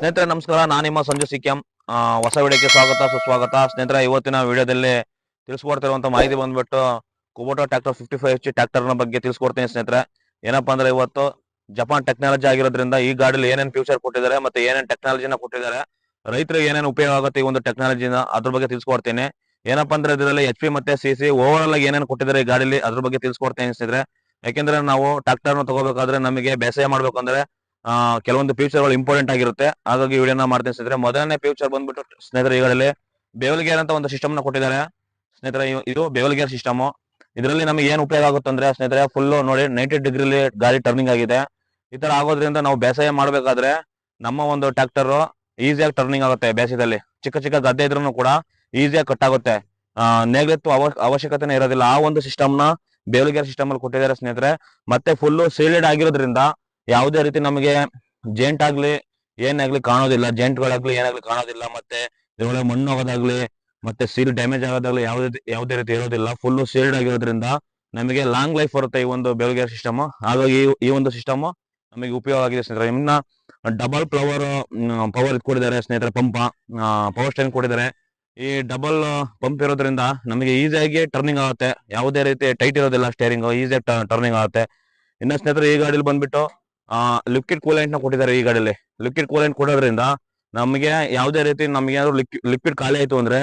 ಸ್ನೇಹಿತರೆ, ನಮಸ್ಕಾರ. ನಾನು ನಿಮ್ಮ ಸಂಜು ಸಿಕ್ಕಿಂ ಹೊಸ ವಿಡಿಯೋಕ್ಕೆ ಸ್ವಾಗತ, ಸುಸ್ವಾಗತ. ಸ್ನೇಹಿತರೆ, ಇವತ್ತಿನ ವಿಡಿಯೋದಲ್ಲಿ ತಿಳಿಸ್ಕೊಡ್ತಿರುವಂತ ಮಾಹಿತಿ ಬಂದ್ಬಿಟ್ಟು Kubota tractor fifty five H ಟ್ಯಾಕ್ಟರ್ನ ಬಗ್ಗೆ ತಿಳಿಸ್ಕೊಡ್ತೀನಿ ಸ್ನೇಹಿತರೆ. ಏನಪ್ಪಾ ಅಂದ್ರೆ ಇವತ್ತು ಜಪಾನ್ ಟೆಕ್ನಾಲಜಿ ಆಗಿರೋದ್ರಿಂದ ಈ ಗಾಡಿಲಿ ಏನೇನು ಫ್ಯೂಚರ್ ಕೊಟ್ಟಿದ್ದಾರೆ ಮತ್ತೆ ಏನೇನು ಟೆಕ್ನಾಲಜಿನ ಕೊಟ್ಟಿದ್ದಾರೆ, ರೈತರಿಗೆ ಏನೇನು ಉಪಯೋಗ ಆಗುತ್ತೆ ಈ ಒಂದು ಟೆಕ್ನಾಲಜಿನ ಅದ್ರ ಬಗ್ಗೆ ತಿಳಿಸ್ಕೊಡ್ತೀನಿ. ಏನಪ್ಪಾ ಅಂದ್ರೆ ಇದರಲ್ಲಿ ಎಚ್ ಪಿ ಮತ್ತೆ ಸಿ ಸಿ ಓವರ್ ಆಲ್ ಆಗಿ ಏನೇನು ಕೊಟ್ಟಿದ್ದಾರೆ ಈ ಗಾಡಿಲಿ ಅದ್ರ ಬಗ್ಗೆ ತಿಳಿಸ್ಕೊಡ್ತೀನಿ ಸ್ನೇಹಿತರೆ. ಯಾಕೆಂದ್ರೆ ನಾವು ಟ್ರಾಕ್ಟರ್ನ ತಗೋಬೇಕಾದ್ರೆ ನಮಗೆ ಬೇಸಾಯ ಮಾಡ್ಬೇಕಂದ್ರೆ ಕೆಲವೊಂದು ಫ್ಯೂಚರ್ಗಳು ಇಂಪಾರ್ಟೆಂಟ್ ಆಗಿರುತ್ತೆ. ಹಾಗಾಗಿ ವಿಡಿಯೋನ ಮಾಡ್ತೀನಿ ಸ್ನೇಹಿತರೆ. ಮೊದಲನೇ ಫ್ಯೂಚರ್ ಬಂದ್ಬಿಟ್ಟು ಸ್ನೇಹಿತರೆ, ಈಗಲೇ ಬೇವಲ್ ಗೇರ್ ಅಂತ ಒಂದು ಸಿಸ್ಟಮ್ನ ಕೊಟ್ಟಿದ್ದಾರೆ. ಸ್ನೇಹಿತರೆ ಇದು ಬೇವಲ್ ಗೇರ್ ಸಿಸ್ಟಮ್ ಇದರಲ್ಲಿ ನಮಗೆ ಏನ್ ಉಪಯೋಗ ಆಗುತ್ತೆ ಅಂದ್ರೆ ಸ್ನೇಹಿತರೆ ಫುಲ್ ನೋಡಿ ನೈಂಟಿ ಡಿಗ್ರಿಲಿ ಗಾಡಿ ಟರ್ನಿಂಗ್ ಆಗಿದೆ. ಈ ತರ ಆಗೋದ್ರಿಂದ ನಾವು ಬೇಸಾಯ ಮಾಡಬೇಕಾದ್ರೆ ನಮ್ಮ ಒಂದು ಟ್ರಾಕ್ಟರ್ ಈಸಿಯಾಗಿ ಟರ್ನಿಂಗ್ ಆಗುತ್ತೆ ಬೇಸಾಯದಲ್ಲಿ. ಚಿಕ್ಕ ಚಿಕ್ಕ ಗದ್ದೆ ಇದ್ರೂ ಕೂಡ ಈಸಿಯಾಗಿ ಕಟ್ ಆಗುತ್ತೆ. ನೆಗ್ಲೆಕ್ಟ್ ಅವಶ್ಯಕತೆನೇ ಇರೋದಿಲ್ಲ. ಆ ಒಂದು ಸಿಸ್ಟಮ್ನ ಬೇವಲ್ ಗೇರ್ ಸಿಸ್ಟಮ್ ಅಲ್ಲಿ ಕೊಟ್ಟಿದ್ದಾರೆ ಸ್ನೇಹಿತರೆ. ಮತ್ತೆ ಫುಲ್ ಸೀಲ್ಡ್ ಆಗಿರೋದ್ರಿಂದ ಯಾವುದೇ ರೀತಿ ನಮಗೆ ಜೇಂಟ್ ಆಗ್ಲಿ, ಏನಾಗ್ಲಿ ಕಾಣೋದಿಲ್ಲ. ಜೇಂಟ್ಗಳಾಗ್ಲಿ ಏನಾಗ್ಲಿ ಕಾಣೋದಿಲ್ಲ. ಮತ್ತೆ ಇದ್ರೊಳಗೆ ಮಣ್ಣು ಹೋಗೋದಾಗ್ಲಿ ಮತ್ತೆ ಸೀಲ್ ಡ್ಯಾಮೇಜ್ ಆಗೋದಾಗ್ಲಿ ಯಾವುದೇ ಯಾವುದೇ ರೀತಿ ಇರೋದಿಲ್ಲ. ಫುಲ್ ಸೀಲ್ಡ್ ಆಗಿರೋದ್ರಿಂದ ನಮಗೆ ಲಾಂಗ್ ಲೈಫ್ ಬರುತ್ತೆ ಈ ಒಂದು ಬೆಲ್ಗೇರ್ ಸಿಸ್ಟಮ್ ಹಾಗಾಗಿ ಈ- ಈ ಒಂದು ಸಿಸ್ಟಮ್ ನಮಗೆ ಉಪಯೋಗ ಆಗಿದೆ ಸ್ನೇಹಿತರೆ. ಇನ್ನ ಡಬಲ್ ಫ್ಲವರ್ ಪವರ್ ಇಟ್ಕೊಂಡಿದ್ದಾರೆ ಸ್ನೇಹಿತರೆ ಪಂಪ ಪವರ್ ಸ್ಟ್ಯಾಂಡ್ ಕೊಟ್ಟಿದ್ದಾರೆ. ಈ ಡಬಲ್ ಪಂಪ್ ಇರೋದ್ರಿಂದ ನಮಗೆ ಈಸಿಯಾಗಿ ಟರ್ನಿಂಗ್ ಆಗುತ್ತೆ. ಯಾವುದೇ ರೀತಿ ಟೈಟ್ ಇರೋದಿಲ್ಲ ಸ್ಟೇರಿಂಗ್ ಈಸಿಯಾಗಿ ಟರ್ನಿಂಗ್ ಆಗುತ್ತೆ. ಇನ್ನ ಸ್ನೇಹಿತರೆ, ಈ ಗಾಡಿಲಿ ಬಂದ್ಬಿಟ್ಟು ಲಿಕ್ವಿಡ್ ಕೂಲೆಂಟ್ನ ಕೊಟ್ಟಿದ್ದಾರೆ ಈ ಗಾಡಿಯಲ್ಲಿ ಲಿಕ್ವಿಡ್ ಕೂಲೆಂಟ್ ಕೊಡೋದ್ರಿಂದ ನಮಗೆ ಯಾವುದೇ ರೀತಿ ನಮ್ಗೆ ಏನಾದ್ರು ಲಿಕ್ವಿಡ್ ಖಾಲಿ ಆಯ್ತು ಅಂದ್ರೆ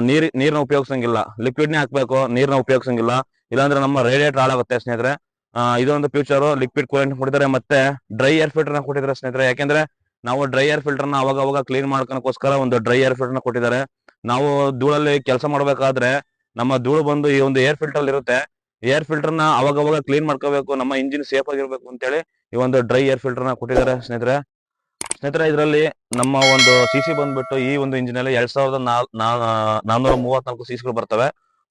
ನೀರು ನೀರ್ ನೀರ್ನ ಉಪಯೋಗಿಸಂಗಿಲ್ಲ. ಲಿಕ್ವಿಡ್ ನೇ ಹಾಕ್ಬೇಕು ನೀರ್ನ ಉಪಯೋಗಿಸಂಗಿಲ್ಲ. ಇಲ್ಲಾಂದ್ರೆ ನಮ್ಮ ರೇಡಿಯೇಟರ್ ಹಾಳಾಗುತ್ತೆ ಸ್ನೇಹಿತರೆ. ಆ, ಇದೊಂದು ಫ್ಯೂಚರ್ ಲಿಕ್ವಿಡ್ ಕೂಲೆಂಟ್ ಕೊಟ್ಟಿದ್ದಾರೆ ಮತ್ತೆ ಡ್ರೈ ಏರ್ ಫಿಲ್ಟರ್ನ ಕೊಟ್ಟಿದ್ದಾರೆ ಸ್ನೇಹಿತರೆ. ಯಾಕೆಂದ್ರೆ ನಾವು ಡ್ರೈ ಏರ್ ಫಿಲ್ಟರ್ನ ಅವಾಗ ಅವಾಗ ಕ್ಲೀನ್ ಮಾಡ್ಕೊಳಕೋಸ್ಕರ ಒಂದು ಡ್ರೈ ಏರ್ ಫಿಲ್ಟರ್ ಕೊಟ್ಟಿದ್ದಾರೆ. ನಾವು ಧೂಳಲ್ಲಿ ಕೆಲಸ ಮಾಡ್ಬೇಕಾದ್ರೆ ನಮ್ಮ ಧೂಳು ಬಂದು ಈ ಒಂದು ಏರ್ ಫಿಲ್ಟರ್ ಇರುತ್ತೆ ಏರ್ ಫಿಲ್ಟರ್ನ ಅವಾಗ ಅವಾಗ ಕ್ಲೀನ್ ಮಾಡ್ಕೋಬೇಕು, ನಮ್ಮ ಇಂಜಿನ್ ಸೇಫ್ ಆಗಿರ್ಬೇಕು ಅಂತೇಳಿ ಈ ಒಂದು ಡ್ರೈ ಏರ್ ಫಿಲ್ಟರ್ನ ಕೊಟ್ಟಿದ್ದಾರೆ ಸ್ನೇಹಿತರೆ. ಸ್ನೇಹಿತರೆ, ಇದರಲ್ಲಿ ನಮ್ಮ ಒಂದು ಸಿ ಸಿ ಬಂದ್ಬಿಟ್ಟು ಈ ಒಂದು ಇಂಜಿನ್ ಅಲ್ಲಿ ಎರಡ್ ಸಾವಿರದ ನಾನ್ನೂರ ಮೂವತ್ನಾಲ್ಕು ಸಿ ಸಿಗಳು ಬರ್ತವೆ.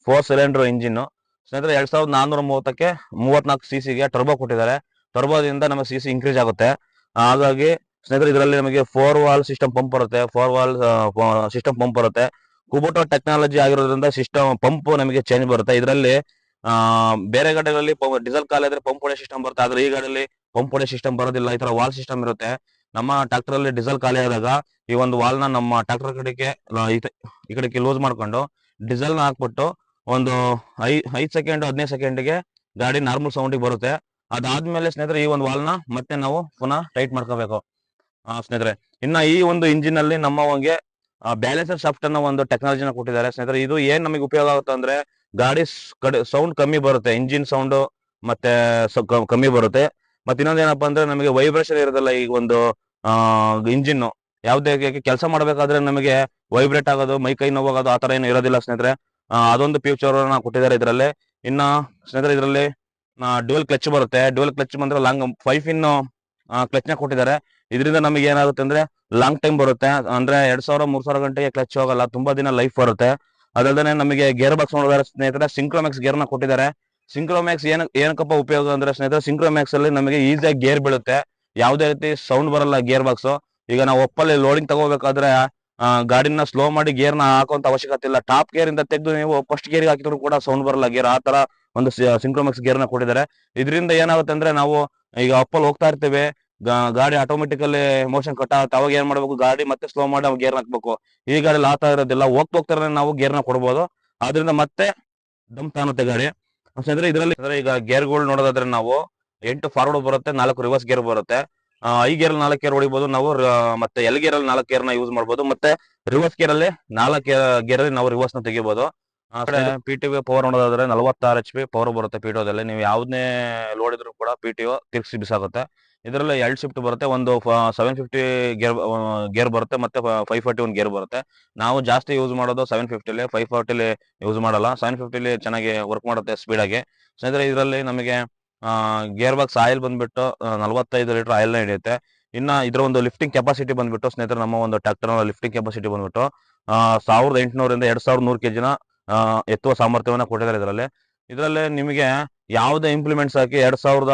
ಫೋರ್ ಸಿಲಿಂಡರ್ ಇಂಜಿನ್ ಸ್ನೇಹಿತರೆ, ಎರಡ್ ಸಾವಿರದ ನಾನ್ನೂರ ಮೂವತ್ತಕ್ಕೆ ಮೂವತ್ನಾಲ್ಕು ಸಿ ಸಿಗೆ ಟರ್ಬೋ ಕೊಟ್ಟಿದ್ದಾರೆ. ಟರ್ಬೋದಿಂದ ನಮ್ಮ ಸಿ ಸಿ ಇನ್ಕ್ರೀಸ್ ಆಗುತ್ತೆ. ಹಾಗಾಗಿ ಸ್ನೇಹಿತರೆ, ಇದರಲ್ಲಿ ನಮಗೆ ಫೋರ್ ವಾಲ್ ಸಿಸ್ಟಮ್ ಪಂಪ್ ಬರುತ್ತೆ. ಫೋರ್ ವಾಲ್ ಸಿಸ್ಟಮ್ ಪಂಪ್ ಬರುತ್ತೆ. ಕುಬೋಟೋ ಟೆಕ್ನಾಲಜಿ ಆಗಿರೋದ್ರಿಂದ ಸಿಸ್ಟಮ್ ಪಂಪ್ ನಮಗೆ ಚೇಂಜ್ ಬರುತ್ತೆ. ಇದರಲ್ಲಿ ಆ, ಬೇರೆ ಗಾಡಿಗಳಲ್ಲಿ ಡೀಸೆಲ್ ಕಾಲ್ ಇದ್ರೆ ಪಂಪ್ ಸಿಸ್ಟಮ್ ಬರುತ್ತೆ, ಆದ್ರೆ ಈ ಗಾಡಿಯಲ್ಲಿ ಪಂಪ್ ಸಿಸ್ಟಮ್ ಬರೋದಿಲ್ಲ. ಈ ತರ ವಾಲ್ ಸಿಸ್ಟಮ್ ಇರುತ್ತೆ. ನಮ್ಮ ಟ್ರಾಕ್ಟರ್ ಅಲ್ಲಿ ಡೀಸೆಲ್ ಖಾಲಿ ಆದಾಗ ಈ ಒಂದು ವಾಲ್ನ ನಮ್ಮ ಟ್ರಾಕ್ಟರ್ ಕಡೆಗೆ ಈ ಕಡೆಗೆ ಲೂಸ್ ಮಾಡ್ಕೊಂಡು ಡೀಸೆಲ್ನ ಹಾಕ್ಬಿಟ್ಟು ಒಂದು ಐ, ಐದ್ ಸೆಕೆಂಡ್, ಹದಿನೈದು ಸೆಕೆಂಡ್ಗೆ ಗಾಡಿ ನಾರ್ಮಲ್ ಸೌಂಡಿಗೆ ಬರುತ್ತೆ. ಅದಾದ್ಮೇಲೆ ಸ್ನೇಹಿತರೆ, ಈ ಒಂದು ವಾಲ್ನ ಮತ್ತೆ ನಾವು ಪುನಃ ಟೈಟ್ ಮಾಡ್ಕೋಬೇಕು. ಸ್ನೇಹಿತರೆ, ಇನ್ನ ಈ ಒಂದು ಇಂಜಿನ್ ಅಲ್ಲಿ ನಮ್ಮ ಬ್ಯಾಲೆನ್ಸರ್ ಶಾಫ್ಟ್ ಅನ್ನೋ ಒಂದು ಟೆಕ್ನಾಲಜಿನ ಕೊಟ್ಟಿದ್ದಾರೆ. ಸ್ನೇಹಿತರೆ, ಇದು ಏನ್ ನಮಗೆ ಉಪಯೋಗ ಆಗುತ್ತೆ ಅಂದ್ರೆ ಗಾಡಿ ಕಡೆ ಸೌಂಡ್ ಕಮ್ಮಿ ಬರುತ್ತೆ ಇಂಜಿನ್ ಸೌಂಡ್ ಮತ್ತೆ ಕಮ್ಮಿ ಬರುತ್ತೆ. ಮತ್ತೆ ಇನ್ನೊಂದ್ ಏನಪ್ಪಾ ಅಂದ್ರೆ ನಮಗೆ ವೈಬ್ರೇಷನ್ ಇರೋದಲ್ಲ ಈ ಒಂದು ಇಂಜಿನ್ ಯಾವ್ದೇ ಕೆಲಸ ಮಾಡ್ಬೇಕಾದ್ರೆ ನಮಗೆ ವೈಬ್ರೇಟ್ ಆಗೋದು, ಮೈ ಕೈ ನೋವಾಗೋದು ಆತರ ಏನು ಇರೋದಿಲ್ಲ ಸ್ನೇಹಿತರೆ. ಅದೊಂದು ಫ್ಯೂಚರ್ ಕೊಟ್ಟಿದ್ದಾರೆ ಇದರಲ್ಲಿ. ಇನ್ನ ಸ್ನೇಹಿತರೆ ಇದರಲ್ಲಿ ಡ್ಯೂಯಲ್ ಕ್ಲಚ್ ಬರುತ್ತೆ. ಡ್ಯುವಲ್ ಕ್ಲಚ್ ಬಂದ್ರೆ ಲಾಂಗ್ ಫೈವ್ ಇನ್ ಕ್ಲಚ್ನ ಕೊಟ್ಟಿದ್ದಾರೆ. ಇದರಿಂದ ನಮಗೆ ಏನಾಗುತ್ತೆ ಅಂದ್ರೆ ಲಾಂಗ್ ಟೈಮ್ ಬರುತ್ತೆ. ಅಂದ್ರೆ ಎರಡ್ ಸಾವಿರ, ಮೂರ್ ಸಾವಿರ ಗಂಟೆಗೆ ಕ್ಲಚ್ ಹೋಗಲ್ಲ. ತುಂಬಾ ದಿನ ಲೈಫ್ ಬರುತ್ತೆ. ಅದಲ್ಲದೆ ನಮಗೆ ಗೇರ್ ಬಾಕ್ಸ್ ನೋಡಿದ್ರೆ ಸ್ನೇಹಿತರೆ ಸಿಂಕ್ರೋಮ್ಯಾಕ್ಸ್ ಗೇರ್ನ ಕೊಟ್ಟಿದ್ದಾರೆ. ಸಿಂಕ್ರೋಮ್ಯಾಕ್ಸ್ ಏನ, ಏನಕ್ಕಪ್ಪ ಉಪಯೋಗ ಅಂದ್ರೆ ಸ್ನೇಹಿತರೆ ಸಿಂಕ್ರೋಮ್ಯಾಕ್ಸ್ ಅಲ್ಲಿ ನಮಗೆ ಈಸಿಯಾಗಿ ಗೇರ್ ಬೀಳುತ್ತೆ. ಯಾವುದೇ ರೀತಿ ಸೌಂಡ್ ಬರಲ್ಲ ಗೇರ್ ಬಾಕ್ಸ್ ಈಗ ನಾವು ಒಪ್ಪಲ್ಲಿ ಲೋಡಿಂಗ್ ತಗೋಬೇಕಾದ್ರೆ ಗಾಡಿನ ಸ್ಲೋ ಮಾಡಿ ಗೇರ್ನ ಹಾಕುವಂತ ಅವಶ್ಯಕತೆ ಇಲ್ಲ. ಟಾಪ್ ಗೇರ್ ಇಂದ ತೆಗೆದು ನೀವು ಫಸ್ಟ್ ಗೇರ್ ಹಾಕಿದ್ರು ಕೂಡ ಸೌಂಡ್ ಬರಲ್ಲ ಗೇರ್ ಆ ತರ ಒಂದು ಸಿಂಕ್ರೋಮ್ಯಾಕ್ಸ್ ಗೇರ್ನ ಕೊಟ್ಟಿದ್ದಾರೆ. ಇದರಿಂದ ಏನಾಗುತ್ತೆ ಅಂದ್ರೆ ನಾವು ಈಗ ಅಪ್ಪಲ್ಲಿ ಹೋಗ್ತಾ ಇರ್ತೀವಿ. ಗಾಡಿ ಆಟೋಮೆಟಿಕಲಿ ಮೋಷನ್ ಕಟ್ ಆಗುತ್ತೆ. ಅವಾಗ ಏನ್ ಮಾಡ್ಬೇಕು? ಗಾಡಿ ಮತ್ತೆ ಸ್ಲೋ ಮಾಡಿ ಗೇರ್ ಹಾಕ್ಬೇಕು. ಈ ಗಾಡಿ ಲಾತ್ ಇರೋದಿಲ್ಲ. ಹೋಗ್ತಾ ಹೋಗ್ತಾರೆ ನಾವು ಗೇರ್ನ ಕೊಡ್ಬೋದು. ಆದ್ರಿಂದ ಮತ್ತೆ ತಾನುತ್ತೆ ಗಾಡಿ. ಅಂದ್ರೆ ಇದರಲ್ಲಿ ಈಗ ಗೇರ್ಗಳು ನೋಡೋದಾದ್ರೆ ನಾವು ಎಂಟು ಫಾರ್ವರ್ಡ್ ಬರುತ್ತೆ, ನಾಲ್ಕು ರಿವರ್ಸ್ ಗೇರ್ ಬರುತ್ತೆ. ಐ ಗೇರ್ ನಾಲ್ಕು ಗೇರ್ ಹೊಡಿಬಹುದು ನಾವು ಮತ್ತೆ ಎಲ್ ಗೇರ್ ಅಲ್ಲಿ ನಾಲ್ಕು ಗೇರ್ನ ಯೂಸ್ ಮಾಡಬಹುದು ಮತ್ತೆ ರಿವರ್ಸ್ ಗೇರ್ ಅಲ್ಲಿ ನಾಲ್ಕು ಗೇರ್ ಅಲ್ಲಿ ನಾವು ರಿವರ್ಸ್ನ ತೆಗಿಬಹುದು ಪಿ ಟಿ ಪವರ್ ನೋಡೋದಾದ್ರೆ ನಲವತ್ತಾರು ಎಚ್ ಪಿ ಪವರ್ ಬರುತ್ತೆ ಪಿ ದಲ್ಲಿ. ನೀವು ಯಾವ್ದನ್ನೇ ಲೋಡ್ ಇದ್ರು ಕೂಡ ಪಿ ಟಿ ತಿರ್ಗಿಸಿ ಬಿಸಾಗುತ್ತೆ. ಇದರಲ್ಲಿ ಎರಡು ಶಿಫ್ಟ್ ಬರುತ್ತೆ. ಒಂದು ಸೆವೆನ್ ಫಿಫ್ಟಿ ಗೇರ್ ಗೇರ್ ಬರುತ್ತೆ ಮತ್ತೆ ಫೈವ್ ಫಾರ್ಟಿ ಒನ್ ಗೇರ್ ಬರುತ್ತೆ. ನಾವು ಜಾಸ್ತಿ ಯೂಸ್ ಮಾಡೋದು ಸೆವೆನ್ ಫಿಫ್ಟಿಲಿ ಫೈವ್ ಫಾರ್ಟಿಲಿ ಯೂಸ್ ಮಾಡಲ್ಲ. ಸೆವೆನ್ ಫಿಫ್ಟಿಲಿ ಚೆನ್ನಾಗಿ ವರ್ಕ್ ಮಾಡುತ್ತೆ ಸ್ಪೀಡ್ ಆಗಿ. ಸ್ನೇಹಿತರೆ, ಇದರಲ್ಲಿ ನಮಗೆ ಗೇರ್ ಬಾಕ್ಸ್ ಆಯಿಲ್ ಬಂದ್ಬಿಟ್ಟು ನಲವತ್ತೈದು ಲೀಟರ್ ಆಯಿಲ್ನ ಹಿಡಿಯುತ್ತೆ. ಇನ್ನ ಇದರ ಒಂದು ಲಿಫ್ಟಿಂಗ್ ಕೆಪಾಸಿಟಿ ಬಂದ್ಬಿಟ್ಟು, ಸ್ನೇಹಿತರೆ, ನಮ್ಮ ಒಂದು ಟ್ರಾಕ್ಟರ್ ಲಿಫ್ಟಿಂಗ್ ಕೆಪಾಸಿಟಿ ಬಂದ್ಬಿಟ್ಟು ಸಾವಿರದ ಎಂಟುನೂರಿಂದ ಎರಡು ಸಾವಿರದ ನೂರು ಕೆಜಿನ ಎತ್ತುವ ಸಾಮರ್ಥ್ಯವನ್ನ ಕೊಟ್ಟಿದ್ದಾರೆ ಇದರಲ್ಲಿ. ಇದರಲ್ಲಿ ನಿಮಗೆ ಯಾವುದೇ ಇಂಪ್ಲಿಮೆಂಟ್ಸ್ ಹಾಕಿ ಎರಡು ಸಾವಿರದ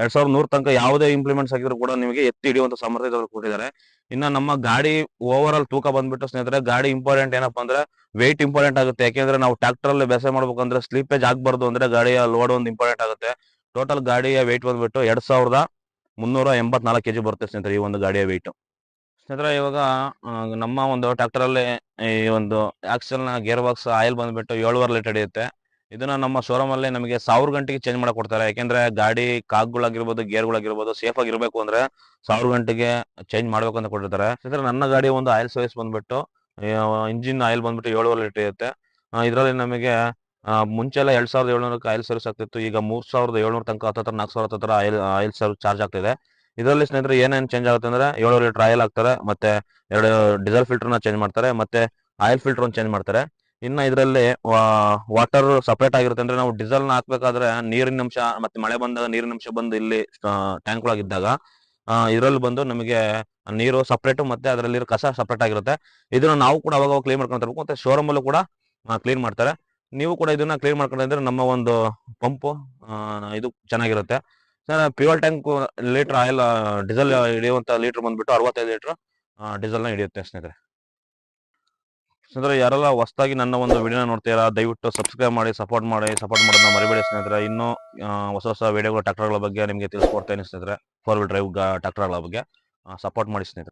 ಎರಡ್ ಸಾವಿರದ ನೂರ ತನಕ ಯಾವುದೇ ಇಂಪ್ಲಿಮೆಂಟ್ಸ್ ಆಗಿದ್ರು ಕೂಡ ನಿಮಗೆ ಎತ್ತಿ ಹಿಡಿಯುವಂತ ಸಾಮರ್ಥ್ಯ ಕೊಟ್ಟಿದ್ದಾರೆ. ಇನ್ನ ನಮ್ಮ ಗಾಡಿ ಓವರ್ ಆಲ್ ತೂಕ ಬಂದ್ಬಿಟ್ಟು ಸ್ನೇಹಿತರೆ, ಗಾಡಿ ಇಂಪಾರ್ಟೆಂಟ್ ಏನಪ್ಪ ಅಂದ್ರೆ ವೆಯ್ಟ್ ಇಂಪಾರ್ಟೆಂಟ್ ಆಗುತ್ತೆ. ಯಾಕೆಂದ್ರೆ ನಾವು ಟ್ರಾಕ್ಟರ್ ಅಲ್ಲಿ ಬೇಸಾಯ ಮಾಡ್ಬೇಕಂದ್ರೆ ಸ್ಲೀಪೇಜ್ ಆಗ್ಬಾರ್ದು ಅಂದ್ರೆ ಗಾಡಿಯ ಲೋಡ್ ಒಂದು ಇಂಪಾರ್ಟೆಂಟ್ ಆಗುತ್ತೆ. ಟೋಟಲ್ ಗಾಡಿಯ ವೆಯ್ಟ್ ಬಂದ್ಬಿಟ್ಟು ಎರಡ್ ಸಾವಿರದ ಮುನ್ನೂರ ಎಂಬತ್ನಾಲ್ಕು ಕೆಜಿ ಬರುತ್ತೆ ಸ್ನೇಹಿತರೆ ಈ ಒಂದು ಗಾಡಿಯ ವೆಯ್ಟ್ ಸ್ನೇಹಿತರೆ, ಇವಾಗ ನಮ್ಮ ಒಂದು ಟ್ರಾಕ್ಟರ್ ಅಲ್ಲಿ ಈ ಒಂದು ಆಕ್ಸಲ್ನ ಗೇರ್ ಬಾಕ್ಸ್ ಆಯಿಲ್ ಬಂದ್ಬಿಟ್ಟು ಏಳುವರೆ ಲೀಟರ್ ಹಿಡಿಯುತ್ತೆ. ಇದನ್ನ ನಮ್ಮ ಶೋರೂಮ್ ಅಲ್ಲಿ ನಮಗೆ ಸಾವಿರ ಗಂಟೆಗೆ ಚೇಂಜ್ ಮಾಡಕ್ ಕೊಡ್ತಾರೆ ಯಾಕೆಂದ್ರೆ ಗಾಡಿ ಕಾಗ್ಗಳಾಗಿರ್ಬೋದು ಗೇರ್ಗಳಾಗಿರ್ಬೋದು ಸೇಫ್ ಆಗಿರ್ಬೇಕು ಅಂದ್ರೆ ಸಾವಿರ ಗಂಟೆಗೆ ಚೇಂಜ್ ಮಾಡ್ಬೇಕು ಅಂತ ಕೊಟ್ಟಿರ್ತಾರೆ. ಯಾಕಂದ್ರೆ ನನ್ನ ಗಾಡಿ ಒಂದು ಆಯಿಲ್ ಸರ್ವಿಸ್ ಬಂದ್ಬಿಟ್ಟು ಇಂಜಿನ್ ಆಯಿಲ್ ಬಂದ್ಬಿಟ್ಟು ಏಳುವರೆ ಲೀಟರ್ ಇರುತ್ತೆ. ಇದರಲ್ಲಿ ನಮಗೆ ಮುಂಚೆ ಎಲ್ಲ ಎರಡ್ ಸಾವಿರದ ಏಳ್ನೂರಕ್ಕೆ ಆಯಿಲ್ ಸರ್ವಿಸ್ ಆಗ್ತಿತ್ತು. ಈಗ ಮೂರ್ ಸಾವಿರದ ಏಳ್ನೂರ ತನಕ, ಹತ್ತತ್ರ ನಾಲ್ಕು ಸಾವಿರ ಹತ್ತತ್ರ ಆಯಿಲ್ ಆಯಿಲ್ ಸರ್ವಿಸ್ ಚಾರ್ಜ್ ಆಗ್ತಿದೆ. ಇದರಲ್ಲಿ ಸ್ನೇಹಿತರೆ ಏನೇನು ಚೇಂಜ್ ಆಗುತ್ತೆ ಅಂದ್ರೆ ಏಳು ಲೀಟರ್ ಆಯಿಲ್ ಹಾಕ್ತಾರೆ, ಮತ್ತೆ ಎರಡು ಡೀಸೆಲ್ ಫಿಲ್ಟರ್ನ ಚೇಂಜ್ ಮಾಡ್ತಾರೆ, ಮತ್ತೆ ಆಯಿಲ್ ಫಿಲ್ಟರ್ ಒಂದು ಚೇಂಜ್ ಮಾಡ್ತಾರೆ. ಇನ್ನ ಇದರಲ್ಲಿ ವಾಟರ್ ಸಪರೇಟ್ ಆಗಿರುತ್ತೆ. ಅಂದ್ರೆ ನಾವು ಡೀಸೆಲ್ನ ಹಾಕ್ಬೇಕಾದ್ರೆ ನೀರಿನ ಅಂಶ ಮತ್ತೆ ಮಳೆ ಬಂದಾಗ ನೀರಿನ ಅಂಶ ಬಂದು ಇಲ್ಲಿ ಟ್ಯಾಂಕ್ ಒಳಗಿದ್ದಾಗ ಇದರಲ್ಲಿ ಬಂದು ನಮಗೆ ನೀರು ಸಪರೇಟ್ ಮತ್ತೆ ಅದರಲ್ಲಿ ಕಸ ಸಪರೇಟ್ ಆಗಿರುತ್ತೆ. ಇದನ್ನ ನಾವು ಕೂಡ ಅವಾಗ ಕ್ಲೀನ್ ಮಾಡ್ಕೊಂತ ಇರ್ಬೇಕು ಮತ್ತೆ ಶೋರೂಮ್ ಅಲ್ಲೂ ಕೂಡ ಕ್ಲೀನ್ ಮಾಡ್ತಾರೆ. ನೀವು ಕೂಡ ಇದನ್ನ ಕ್ಲೀನ್ ಮಾಡ್ಕೊಂಡಿದ್ರೆ ನಮ್ಮ ಒಂದು ಪಂಪ್ ಇದು ಚೆನ್ನಾಗಿರುತ್ತೆ. Pure tank litre oil diesel ಹಿಡಿಯುವಂತ litre ಬಂದ್ಬಿಟ್ಟು ಅರವತ್ತೈದು ಲೀಟರ್ ಡೀಸೆಲ್ನ ಹಿಡಿಯುತ್ತೆ ಸ್ನೇಹಿತರೆ. ಸ್ನೇಹಿತರೆ, ಯಾರೆಲ್ಲ ಹೊಸದಾಗಿ ನನ್ನ ಒಂದು ವಿಡಿಯೋನ ನೋಡ್ತೀರಾ, ದಯವಿಟ್ಟು ಸಬ್ಸ್ಕ್ರೈಬ್ ಮಾಡಿ ಸಪೋರ್ಟ್ ಮಾಡಿ ಸಪೋರ್ಟ್ ಮಾಡೋದನ್ನ ಮರಿಬೇಡಿ ಸ್ನೇಹಿತರೆ. ಇನ್ನೂ ಹೊಸ ಹೊಸ ವಿಡಿಯೋಗಳು ಟ್ರ್ಯಾಕ್ಟರ್ಗಳ ಬಗ್ಗೆ ನಿಮಗೆ ತಿಳಿಸ್ಕೊಡ್ತೇನೆ ಸ್ನೇಹಿತರೆ. ಫೋರ್ ವೀಲ್ ಡ್ರೈವ್ ಟ್ರ್ಯಾಕ್ಟರ್ಗಳ ಬಗ್ಗೆ ಸಪೋರ್ಟ್ ಮಾಡಿ ಸ್ನೇಹಿತರೆ.